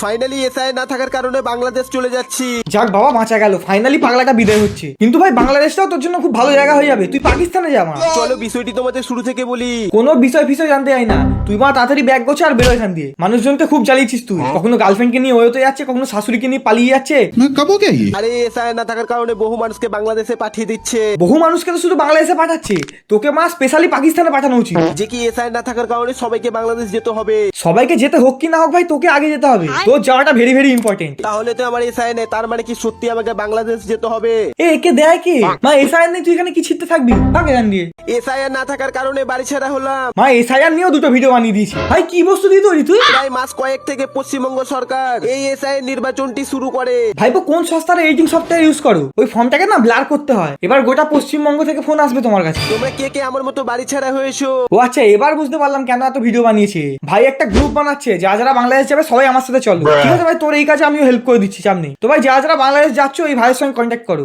Finally SI না থাকার কারণে বাংলাদেশ চলে যাচ্ছি। যাক বাবা বাঁচা গেল। ফাইনালি পাগলাটা বিদায় হচ্ছে। কিন্তু ভাই বাংলাদেশটাও তোর জন্য খুব ভালো জায়গা হয়ে যাবে। তুই পাকিস্তানে যা মা। চলো বিষয়টি তোমাদের শুরু থেকে বলি। কোনো বিষয় ফিষয় জানতে যাই না। তুই মা তাড়াতাড়ি ব্যাগ গোছা আর বেরোয় এখান দিয়ে। মানুষজনকে খুব জ্বালিয়েছিস তুই। কখনো গার্লফ্রেন্ডকে নিয়ে ওয়েতে যাচ্ছে কখনো শাশুড়িকে নিয়ে পালিয়ে যাচ্ছে? আরে এসআই না থাকার কারণে বহু মানুষকে বাংলাদেশে পাঠিয়ে দিচ্ছে। বহু মানুষকে তো শুধু বাংলাদেশে পাঠাচ্ছে। তোকে মা স্পেশালি পাকিস্তানে পাঠানো উচিত। যে কি এসআই না থাকার কারণে সবাইকে বাংলাদেশ যেতে হবে। সবাইকে যেতে হোক কি না হোক ভাই তোকে আগে যেতে হবে। তোর যাওয়াটা ভেরি ভেরি ইম্পর্টেন্ট তাহলে তো আমার এসআই নেই তার মানে কি সত্যি আমাকে বাংলাদেশ যেতে হবে? এ একে দেয় কে? মা এসআইআর নেই তুই এখানে কি ছিটতে থাকবি? থাক এখান দিয়ে। এসআই না থাকার কারণে বাড়ি ছেড়া হলাম। মা এসআইআর নিয়েও দুটো ভিডিও বানিয়ে দিয়েছি। ভাই কি বস্তু দিয়ে তৈরি তুই? প্রায় মাস কয়েক থেকে পশ্চিমবঙ্গ সরকার এই এসআই নির্বাচনটি শুরু করে। ভাইপো কোন সস্তার এডিটিং সফটওয়্যার ইউজ করো? ওই ফর্মটাকে না ব্লার করতে হয়। এবার গোটা পশ্চিমবঙ্গ থেকে ফোন আসবে তোমার কাছে। তোমরা কে কে আমার মতো বাড়ি ছাড়া হয়েছো? ও আচ্ছা এবার বুঝতে পারলাম কেন এত ভিডিও বানিয়েছে। ভাই একটা গ্রুপ বানাচ্ছে যা যারা বাংলাদেশ যাবে সবাই আমার সাথে চলো। ঠিক আছে ভাই, তোর এই কাজে আমিও হেল্প করে দিচ্ছি সামনে তো ভাই, যারা যারা বাংলাদেশ যাচ্ছ ওই ভাইয়ের সঙ্গে কন্ট্যাক্ট করো।